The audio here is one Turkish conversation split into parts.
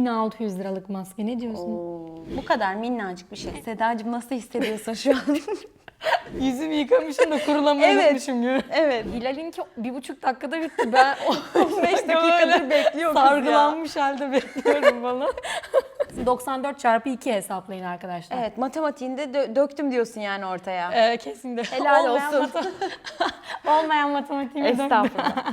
1600 liralık maske ne diyorsun? Bu kadar minnacık bir şey. Sedacığım nasıl hissediyorsun şu an? Yüzümü yıkamışım da kurulamayı Evet. unutmuşum gibi. evet. Hilal'inki bir buçuk dakikada bitti. Ben 15 dakikadır bekliyor kız ya. Sargılanmış halde bekliyorum falan. 94 çarpı 2 hesaplayın arkadaşlar. Evet matematiğinde dö- döktüm diyorsun yani ortaya. Ee, kesinlikle. Helal Olmayan olsun. mata- Olmayan matematiğimi döktüm. Estağfurullah.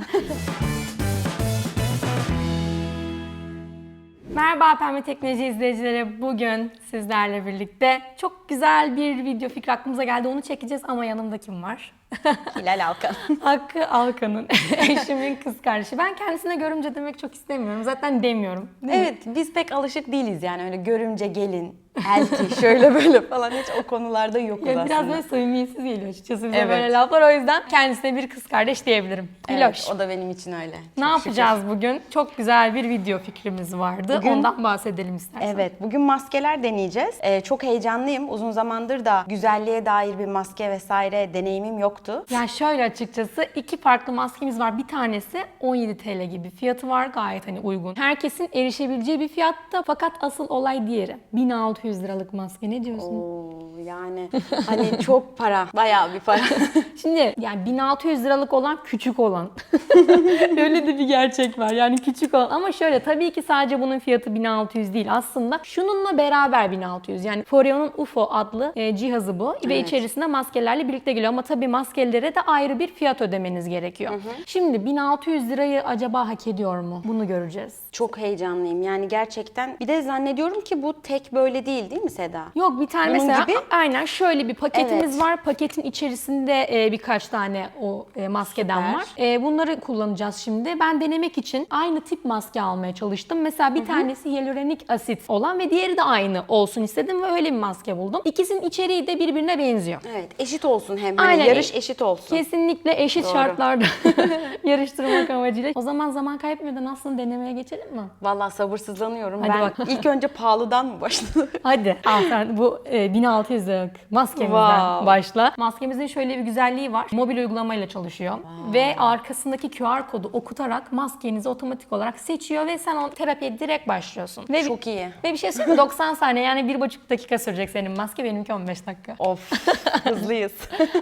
Merhaba Pembe Teknoloji izleyicileri. Bugün sizlerle birlikte çok güzel bir video fikri aklımıza geldi. Onu çekeceğiz ama yanımda kim var? Hilal Alkan. Hakkı Alkan'ın eşimin kız kardeşi. Ben kendisine görümce demek çok istemiyorum. Zaten demiyorum. Değil mi? evet biz pek alışık değiliz yani öyle görümce gelin, elti şöyle böyle falan hiç o konularda yokuz Ya aslında. biraz böyle samimiyetsiz geliyor açıkçası bize Evet. böyle laflar. O yüzden kendisine bir kız kardeş diyebilirim. Evet, o da benim için öyle. Ne Çok şükür. yapacağız bugün? Çok güzel bir video fikrimiz vardı. Bugün- Ondan bahsedelim istersen. Evet, bugün maskeler deneyeceğiz. Ee, çok heyecanlıyım. Uzun zamandır da güzelliğe dair bir maske vesaire deneyimim yoktu. Ya şöyle açıkçası iki farklı maskemiz var. Bir tanesi 17 TL gibi fiyatı var gayet hani uygun. Herkesin erişebileceği bir fiyatta fakat asıl olay diğeri. 1600 liralık maske ne diyorsun? Oo, yani hani çok para, bayağı bir para. Şimdi yani 1600 liralık olan küçük olan. Öyle de bir gerçek var. Yani küçük olan. Ama şöyle tabii ki sadece bunun fiyatı 1600 değil. Aslında şununla beraber 1600. Yani Foreo'nun UFO adlı e, cihazı bu. Ve Evet. içerisinde maskelerle birlikte geliyor. Ama tabii maskelere de ayrı bir fiyat ödemeniz gerekiyor. Şimdi 1600 lirayı acaba hak ediyor mu? Bunu göreceğiz. çok heyecanlıyım yani gerçekten. Bir de zannediyorum ki bu tek böyle değil değil mi Seda? Yok bir tane Bunun mesela gibi- aynen şöyle bir paketimiz Evet. var. Paketin içerisinde e, birkaç tane o e, maskeden Süper. var. E, bunları kullanacağız şimdi. Ben denemek için aynı tip maske almaya çalıştım. Mesela bir tanesi hyaluronik asit olan ve diğeri de aynı olsun istedim ve öyle bir maske buldum. İkisinin içeriği de birbirine benziyor. Evet, eşit olsun hem. Hani Aynen. yarış eşit olsun. Kesinlikle eşit Doğru. şartlarda yarıştırmak amacıyla. O zaman zaman kaybetmeden aslında denemeye geçelim mi? Vallahi sabırsızlanıyorum. Hadi ben bak. ilk önce pahalıdan mı başladım? Hadi al sen bu e, 1600 liralık maskemizden Wow. başla. Maskemizin şöyle bir güzelliği var. Mobil uygulamayla çalışıyor. Ve arkasındaki QR kodu okutarak maskenizi otomatik olarak seçiyor ve sen o terapiye direkt başlıyorsun. Ve, Çok iyi. Ve bir şey söyleyeyim mi? 90 saniye yani 1,5 dakika sürecek senin maske benimki 15 dakika. Of, hızlıyız.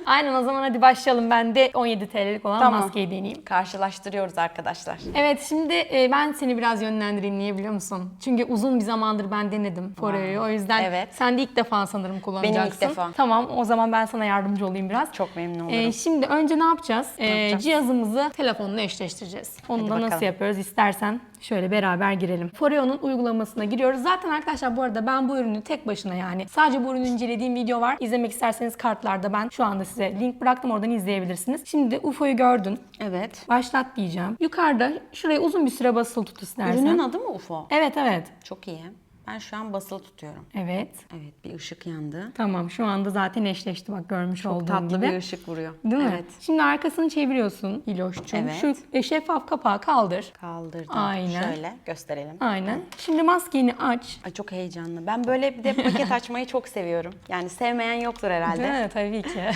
Aynen o zaman hadi başlayalım. Ben de 17 TL'lik olan Tamam. maskeyi deneyeyim. Karşılaştırıyoruz arkadaşlar. Evet şimdi e, ben seni biraz yönlendireyim niye biliyor musun? Çünkü uzun bir zamandır ben denedim Foreo'yu. O yüzden Evet. sen de ilk defa sanırım kullanacaksın. defa. Tamam o zaman ben sana yardımcı olayım biraz. Çok memnun olurum. E, şimdi önce ne yapacağız? E, yapacağız? cihazımızı telefonla eşleştireceğiz. Onu Hadi da nasıl bakalım. yapıyoruz istersen şöyle beraber girelim. Foreo'nun uygulamasına giriyoruz. Zaten arkadaşlar bu arada ben bu ürünü tek başına yani sadece bu ürünü incelediğim video var. İzlemek isterseniz kartlarda ben şu anda size link bıraktım oradan izleyebilirsiniz. Şimdi UFO'yu gördün. evet. Başlat diyeceğim. Yukarıda şuraya uzun bir süre basılı tut istersen. Ürünün adı mı UFO? Evet evet. Çok iyi. Ben şu an basılı tutuyorum. Evet. Evet, bir ışık yandı. Tamam şu anda zaten eşleşti bak görmüş olduğun Tatlı gibi. bir ışık vuruyor. Değil mi? Evet. Şimdi arkasını çeviriyorsun İloş'cum. Evet. Şu e, şeffaf kapağı kaldır. Kaldırdım. Aynen. Şöyle gösterelim. Aynen. Şimdi maskeni aç. Ay çok heyecanlı. Ben böyle bir de paket açmayı çok seviyorum. Yani sevmeyen yoktur herhalde. Değil mi? Tabii ki.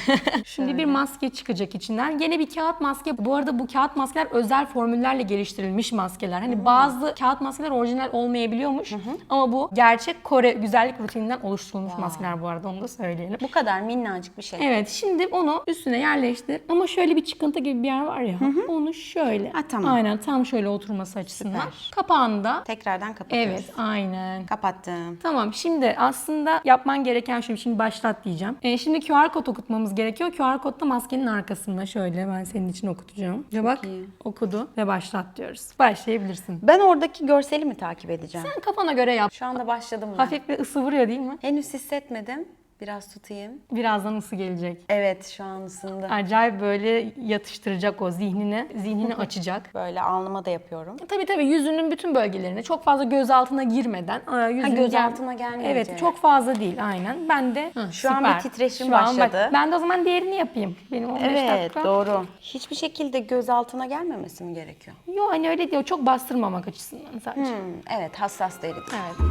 Şimdi bir maske çıkacak içinden. Gene bir kağıt maske. Bu arada bu kağıt maskeler özel formüllerle geliştirilmiş maskeler. Hani bazı kağıt maskeler orijinal olmayabiliyormuş. Ama bu gerçek Kore güzellik rutininden oluşturulmuş maskeler bu arada onu da söyleyelim. Bu kadar minnacık bir şey. Evet şimdi onu üstüne yerleştir. Ama şöyle bir çıkıntı gibi bir yer var ya. Onu şöyle. Ha, tamam. Aynen tam şöyle oturması açısından. Süper. Kapağını da. Tekrardan kapatıyoruz. Evet aynen. Kapattım. Tamam şimdi aslında yapman gereken şu şimdi başlat diyeceğim. Ee, şimdi QR kod okutmamız gerekiyor. QR kod da maskenin arkasında şöyle ben senin için okutacağım. Ya bak iyi. okudu ve başlat diyoruz. Başlayabilirsin. Ben oradaki görseli mi takip edeceğim? Sen kafana göre yap. Şu anda başladım ben. Hafif bir ısı vuruyor değil mi? Henüz hissetmedim. Biraz tutayım. Birazdan ısı gelecek. Evet şu an ısındı. Acayip böyle yatıştıracak o zihnine. Zihnini açacak. Böyle alnıma da yapıyorum. Tabii tabii yüzünün bütün bölgelerine çok fazla göz altına girmeden. e, yüzünün göz gel- altına gelmeyecek. Evet çok fazla değil aynen. Ben de Hı, Şu an süper. bir titreşim Şu an bak, başladı. ben de o zaman diğerini yapayım. Benim 15 Evet dakika. doğru. Hiçbir şekilde göz altına gelmemesi mi gerekiyor? Yok hani öyle değil. Çok bastırmamak açısından sadece. Hmm, evet hassas deridir. Evet.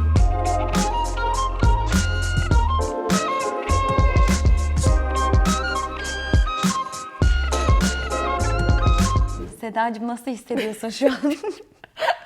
Sedacığım nasıl hissediyorsun şu an?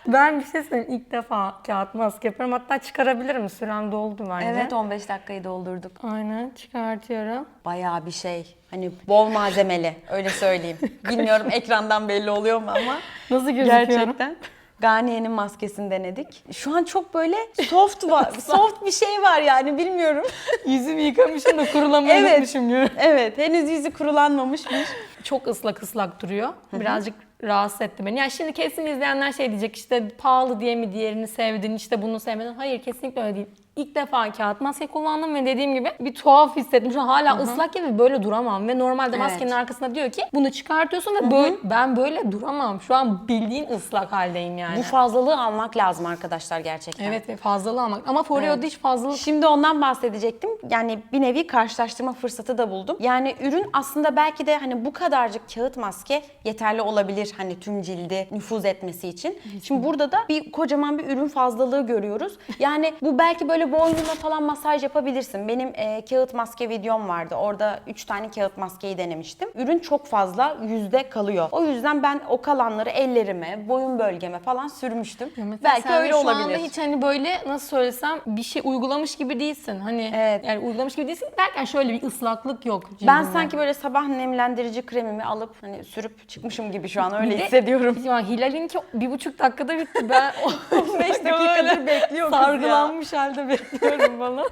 Ben bir şey söyleyeyim. İlk defa kağıt maske yapıyorum. Hatta çıkarabilirim. Sürem doldu bence. Evet 15 dakikayı doldurduk. Aynen çıkartıyorum. Bayağı bir şey. Hani bol malzemeli öyle söyleyeyim. Bilmiyorum ekrandan belli oluyor mu ama. Nasıl gözüküyorum? Gerçekten. Garnier'in maskesini denedik. Şu an çok böyle soft var. soft bir şey var yani bilmiyorum. Yüzümü yıkamışım da kurulamayı Evet. unutmuşum evet henüz yüzü kurulanmamışmış. Çok ıslak ıslak duruyor. Birazcık rahatsız etti beni. Ya şimdi kesin izleyenler şey diyecek işte pahalı diye mi diğerini sevdin işte bunu sevmedin. Hayır kesinlikle öyle değil. İlk defa kağıt maske kullandım ve dediğim gibi bir tuhaf hissettim. Şu an hala ıslak gibi böyle duramam ve normalde maskenin arkasında diyor ki bunu çıkartıyorsun ve böyle ben böyle duramam. Şu an bildiğin ıslak haldeyim yani. Bu fazlalığı almak lazım arkadaşlar gerçekten. evet ve fazlalığı almak. Ama Foreo'da hiç fazlalık Şimdi ondan bahsedecektim. Yani bir nevi karşılaştırma fırsatı da buldum. Yani ürün aslında belki de hani bu kadarcık kağıt maske yeterli olabilir hani tüm cildi nüfuz etmesi için. Şimdi burada da bir kocaman bir ürün fazlalığı görüyoruz. Yani bu belki böyle boynuna falan masaj yapabilirsin. Benim e, kağıt maske videom vardı. Orada 3 tane kağıt maskeyi denemiştim. Ürün çok fazla yüzde kalıyor. O yüzden ben o kalanları ellerime, boyun bölgeme falan sürmüştüm. Mesela belki sen öyle şu olabilir. anda hiç hani böyle nasıl söylesem bir şey uygulamış gibi değilsin. Hani Evet. yani uygulamış gibi değilsin derken şöyle bir ıslaklık yok Ben cildinde. sanki böyle sabah nemlendirici kremimi alıp hani sürüp çıkmışım gibi şu an öyle de- hissediyorum. Ya Hilal'inki bir buçuk dakikada bitti. Ben 15 dakikadır bekliyor kız ya. Sargılanmış halde bekliyorum.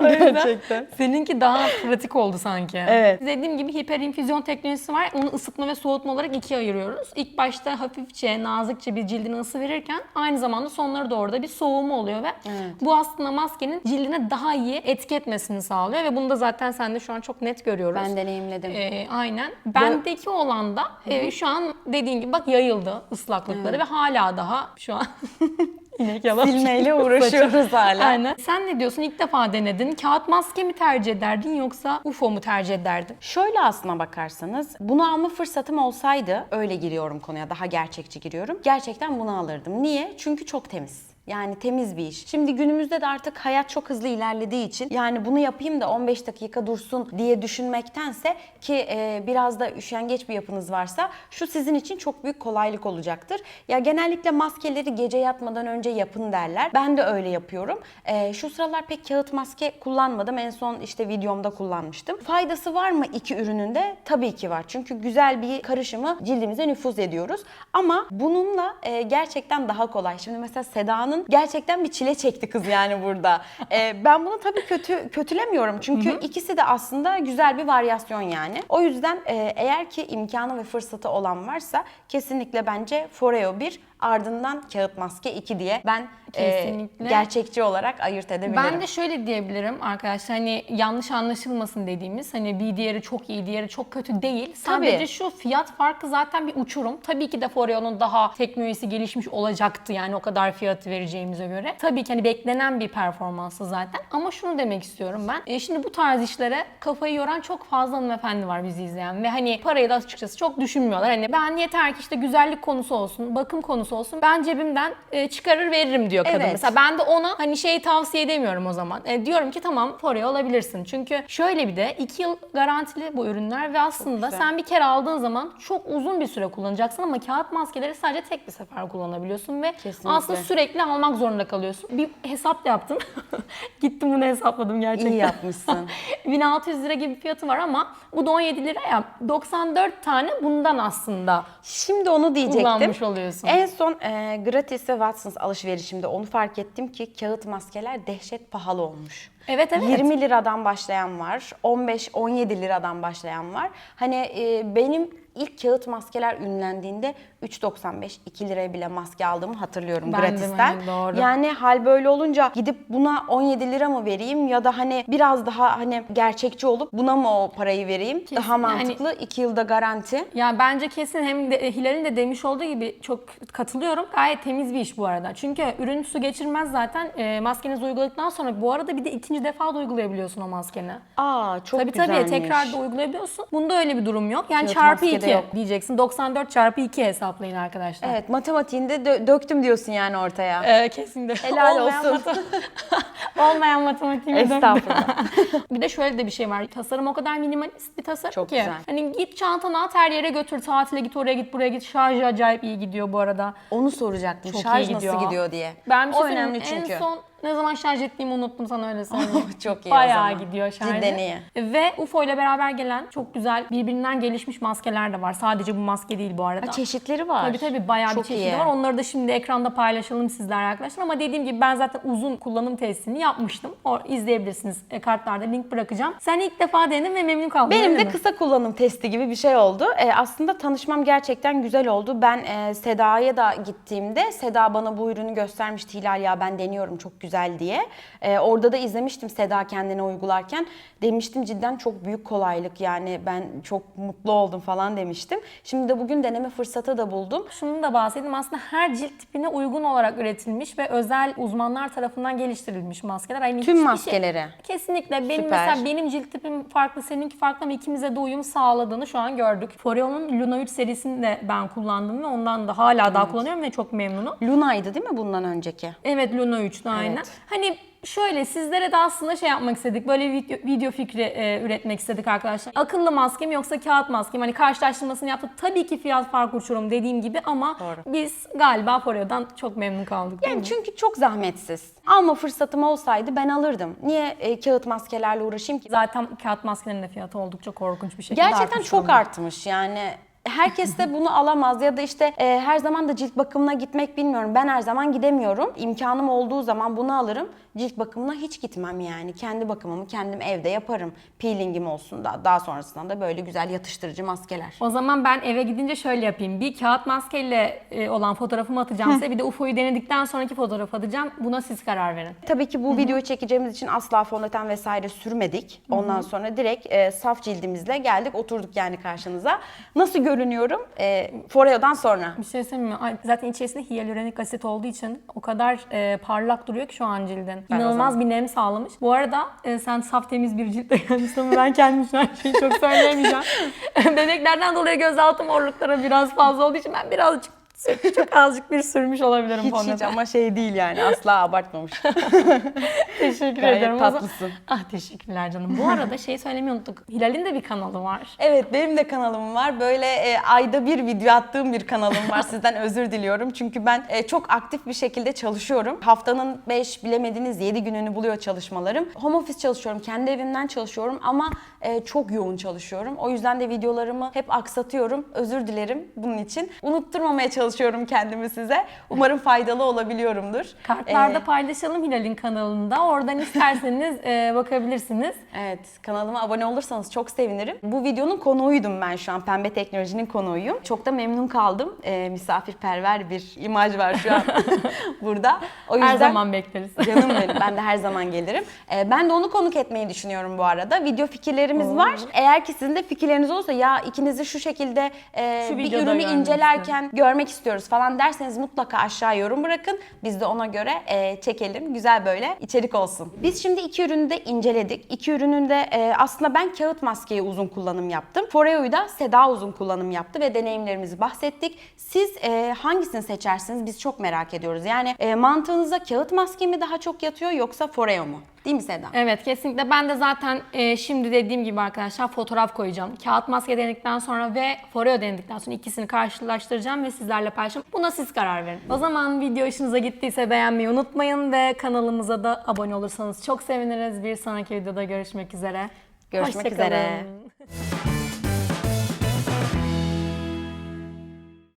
O yüzden Gerçekten. Seninki daha pratik oldu sanki. Evet. Dediğim gibi hiperinfüzyon teknolojisi var. Onu ısıtma ve soğutma olarak ikiye ayırıyoruz. İlk başta hafifçe, nazikçe bir cildine ısı verirken aynı zamanda sonları doğru da bir soğumu oluyor ve bu aslında maskenin cildine daha iyi etki etmesini sağlıyor ve bunu da zaten sen de şu an çok net görüyoruz. Ben deneyimledim. Ee, aynen. Bendeki olan da e, şu an dediğin gibi bak yayıldı ıslaklıkları ve hala daha şu an inek yalan. Silmeyle uğraşıyoruz hala. Aynen. Sen ne diyorsun? İlk defa denedin. Kağıt maske mi tercih ederdin yoksa UFO mu tercih ederdin? Şöyle aslına bakarsanız bunu alma fırsatım olsaydı öyle giriyorum konuya daha gerçekçi giriyorum. Gerçekten bunu alırdım. Niye? Çünkü çok temiz. Yani temiz bir iş. Şimdi günümüzde de artık hayat çok hızlı ilerlediği için yani bunu yapayım da 15 dakika dursun diye düşünmektense ki e, biraz da üşengeç bir yapınız varsa şu sizin için çok büyük kolaylık olacaktır. Ya genellikle maskeleri gece yatmadan önce yapın derler. Ben de öyle yapıyorum. E, şu sıralar pek kağıt maske kullanmadım. En son işte videomda kullanmıştım. Faydası var mı iki ürünün de? Tabii ki var. Çünkü güzel bir karışımı cildimize nüfuz ediyoruz. Ama bununla e, gerçekten daha kolay. Şimdi mesela Seda'nın gerçekten bir çile çekti kız yani burada. E, ben bunu tabii kötü kötülemiyorum. Çünkü ikisi de aslında güzel bir varyasyon yani. O yüzden e, eğer ki imkanı ve fırsatı olan varsa kesinlikle bence Foreo 1 ardından kağıt maske 2 diye ben e, Kesinlikle. gerçekçi olarak ayırt edebilirim. Ben de şöyle diyebilirim arkadaşlar hani yanlış anlaşılmasın dediğimiz hani bir diğeri çok iyi diğeri çok kötü değil. Sadece Tabii. şu fiyat farkı zaten bir uçurum. Tabii ki de Foreo'nun daha teknolojisi gelişmiş olacaktı yani o kadar fiyatı vereceğimize göre. Tabii ki hani beklenen bir performansı zaten ama şunu demek istiyorum ben. E, şimdi bu tarz işlere kafayı yoran çok fazla hanımefendi var bizi izleyen ve hani parayı da açıkçası çok düşünmüyorlar. Hani ben yeter ki işte güzellik konusu olsun, bakım konusu olsun ben cebimden e, çıkarır veririm diyor kadın. Evet. Mesela ben de ona hani şeyi tavsiye edemiyorum o zaman. E, diyorum ki tamam Foreo alabilirsin. Çünkü şöyle bir de 2 yıl garantili bu ürünler ve aslında sen bir kere aldığın zaman çok uzun bir süre kullanacaksın ama kağıt maskeleri sadece tek bir sefer kullanabiliyorsun ve Kesinlikle. aslında sürekli almak zorunda kalıyorsun. Bir hesap yaptım. Gittim bunu hesapladım gerçekten. İyi yapmışsın. 1600 lira gibi fiyatı var ama bu da 17 lira ya. 94 tane bundan aslında Şimdi onu diyecektim. kullanmış oluyorsun. En son e, Gratis ve Watsons alışverişimde onu fark ettim ki kağıt maskeler dehşet pahalı olmuş. Evet evet. 20 liradan başlayan var, 15-17 liradan başlayan var. Hani e, benim ilk kağıt maskeler ünlendiğinde 3.95 2 liraya bile maske aldığımı hatırlıyorum Ben gratisten. de, doğru. Yani hal böyle olunca gidip buna 17 lira mı vereyim ya da hani biraz daha hani gerçekçi olup buna mı o parayı vereyim? Kesin, daha yani- mantıklı 2 yılda garanti. Ya bence kesin hem de Hilal'in de demiş olduğu gibi çok katılıyorum. Gayet temiz bir iş bu arada. Çünkü ürün su geçirmez zaten. E, maskenizi uyguladıktan sonra bu arada bir de ikinci defa da uygulayabiliyorsun o maskeni. Aa çok Tabii güzelmiş. tabii tekrar da uygulayabiliyorsun. Bunda öyle bir durum yok. Yani Kağıt çarpı maskede 2 yok. diyeceksin. 94 çarpı 2 hesaplayın arkadaşlar. Evet matematiğinde dö- döktüm diyorsun yani ortaya. Ee, kesinlikle. Helal Olmayan olsun. Olmayan matematiğimi. Estağfurullah. bir de şöyle de bir şey var. Tasarım o kadar minimalist bir tasarım Çok ki. güzel. Hani git çantanı at her yere götür. Tatile git oraya git buraya git. Şarjı acayip iyi gidiyor bu arada. Onu soracaktım. Çok Şarj iyi nasıl gidiyor. gidiyor diye. Ben bir şey o söyleyeyim, önemli çünkü. En son ne zaman şarj ettiğimi unuttum sana öyle söyleyeyim. Çok iyi o Bayağı zaman. gidiyor şarjı. Cidden iyi. Ve UFO ile beraber gelen çok güzel birbirinden gelişmiş maskeler de var. Sadece bu maske değil bu arada. Ha, çeşitleri var. Tabii tabii bayağı Çok bir çeşidi iyi. var. Onları da şimdi ekranda paylaşalım sizlerle arkadaşlar. Ama dediğim gibi ben zaten uzun kullanım testini yapmıştım. O izleyebilirsiniz. E, kartlarda link bırakacağım. Sen ilk defa denedin ve memnun kaldın Benim de mi? kısa kullanım testi gibi bir şey oldu. Ee, aslında tanışmam gerçekten güzel oldu. Ben e, Seda'ya da gittiğimde Seda bana bu ürünü göstermişti Hilal ya ben deniyorum çok güzel diye. Ee, orada da izlemiştim Seda kendine uygularken. Demiştim cidden çok büyük kolaylık yani ben çok mutlu oldum falan demiştim. Şimdi de bugün deneme fırsatı da buldum. Şunu da bahsedeyim. Aslında her cilt tipine uygun olarak üretilmiş ve özel uzmanlar tarafından geliştirilmiş maskeler. Hani Tüm hiçbir maskelere. Şey, kesinlikle. Benim Süper. mesela benim cilt tipim farklı, seninki farklı ama ikimize de uyum sağladığını şu an gördük. Foreo'nun Luna 3 serisini de ben kullandım ve ondan da hala daha kullanıyorum ve çok memnunum. Luna'ydı değil mi bundan önceki? Evet Luna 3'te aynen. Evet. Hani şöyle sizlere de aslında şey yapmak istedik. Böyle video, video fikri e, üretmek istedik arkadaşlar. Akıllı maske mi yoksa kağıt maske mi? Hani karşılaştırmasını yaptık. Tabii ki fiyat farkı uçurum dediğim gibi ama Doğru. biz galiba Foreo'dan çok memnun kaldık. Yani mi? çünkü çok zahmetsiz. Alma fırsatım olsaydı ben alırdım. Niye e, kağıt maskelerle uğraşayım ki? Zaten kağıt maskelerinin de fiyatı oldukça korkunç bir şekilde Gerçekten artmış çok durumda. artmış yani. Herkes de bunu alamaz ya da işte e, her zaman da cilt bakımına gitmek bilmiyorum. Ben her zaman gidemiyorum. İmkanım olduğu zaman bunu alırım. Cilt bakımına hiç gitmem yani. Kendi bakımımı kendim evde yaparım. Peelingim olsun da daha sonrasında da böyle güzel yatıştırıcı maskeler. O zaman ben eve gidince şöyle yapayım. Bir kağıt maskeyle e, olan fotoğrafımı atacağım size. Bir de UFO'yu denedikten sonraki fotoğrafı atacağım. Buna siz karar verin. Tabii ki bu videoyu çekeceğimiz için asla fondöten vesaire sürmedik. Ondan sonra direkt e, saf cildimizle geldik oturduk yani karşınıza. Nasıl görünüyorum? E, Foreo'dan sonra. Bir şey söyleyeyim mi? Ay, Zaten içerisinde hyaluronik asit olduğu için o kadar e, parlak duruyor ki şu an cildin. Ben o İnanılmaz zaman- bir nem sağlamış. Bu arada e, sen saf temiz bir ciltle gelmişsin ama ben kendim şu an şeyi çok söyleyemeyeceğim. Bebeklerden dolayı gözaltı morlukları biraz fazla olduğu için ben birazcık çok azıcık bir sürmüş olabilirim Hiç hiç ama şey değil yani asla abartmamış. Teşekkür Gayet ederim. Tatlısın. Ah teşekkürler canım. Bu arada şeyi söylemeyi unuttuk. Hilal'in de bir kanalı var. Evet benim de kanalım var. Böyle e, ayda bir video attığım bir kanalım var. Sizden özür diliyorum. Çünkü ben e, çok aktif bir şekilde çalışıyorum. Haftanın 5 bilemediniz 7 gününü buluyor çalışmalarım. Home office çalışıyorum. Kendi evimden çalışıyorum ama e, çok yoğun çalışıyorum. O yüzden de videolarımı hep aksatıyorum. Özür dilerim bunun için. Unutturmamaya çalışıyorum kendimi size. Umarım faydalı olabiliyorumdur. Kartlarda E, paylaşalım Hilal'in kanalında. Oradan isterseniz e, bakabilirsiniz. Evet, kanalıma abone olursanız çok sevinirim. Bu videonun konuğuydum ben şu an. Pembe Teknoloji'nin konuğuyum. Çok da memnun kaldım. Ee, misafirperver bir imaj var şu an burada. O yüzden Her zaman bekleriz. Canım benim. Ben de her zaman gelirim. Ee, ben de onu konuk etmeyi düşünüyorum bu arada. Video fikirlerimiz var. Eğer ki sizin de fikirleriniz olursa ya ikinizi şu şekilde e, Şu bir ürünü incelerken görmek istiyoruz falan derseniz mutlaka aşağı yorum bırakın. Biz de ona göre e, çekelim. Güzel böyle içerik olsun. Biz şimdi iki ürünü de inceledik. İki ürünün de e, aslında ben kağıt maskeyi uzun kullanım yaptım. Foreo'yu da Seda uzun kullanım yaptı ve deneyimlerimizi bahsettik. Siz e, hangisini seçersiniz? Biz çok merak ediyoruz. Yani e, mantığınıza kağıt maske mi daha çok yatıyor yoksa Foreo mu? Değil mi Seda? Evet kesinlikle. Ben de zaten e, şimdi dediğim gibi arkadaşlar fotoğraf koyacağım. Kağıt maske denedikten sonra ve Foreo denedikten sonra ikisini karşılaştıracağım ve sizlerle paylaşacağım. Buna siz karar verin. O zaman video hoşunuza gittiyse beğenmeyi unutmayın ve kanalımıza da abone olursanız çok seviniriz. Bir sonraki videoda görüşmek üzere. Görüşmek Hoşça kalın. üzere.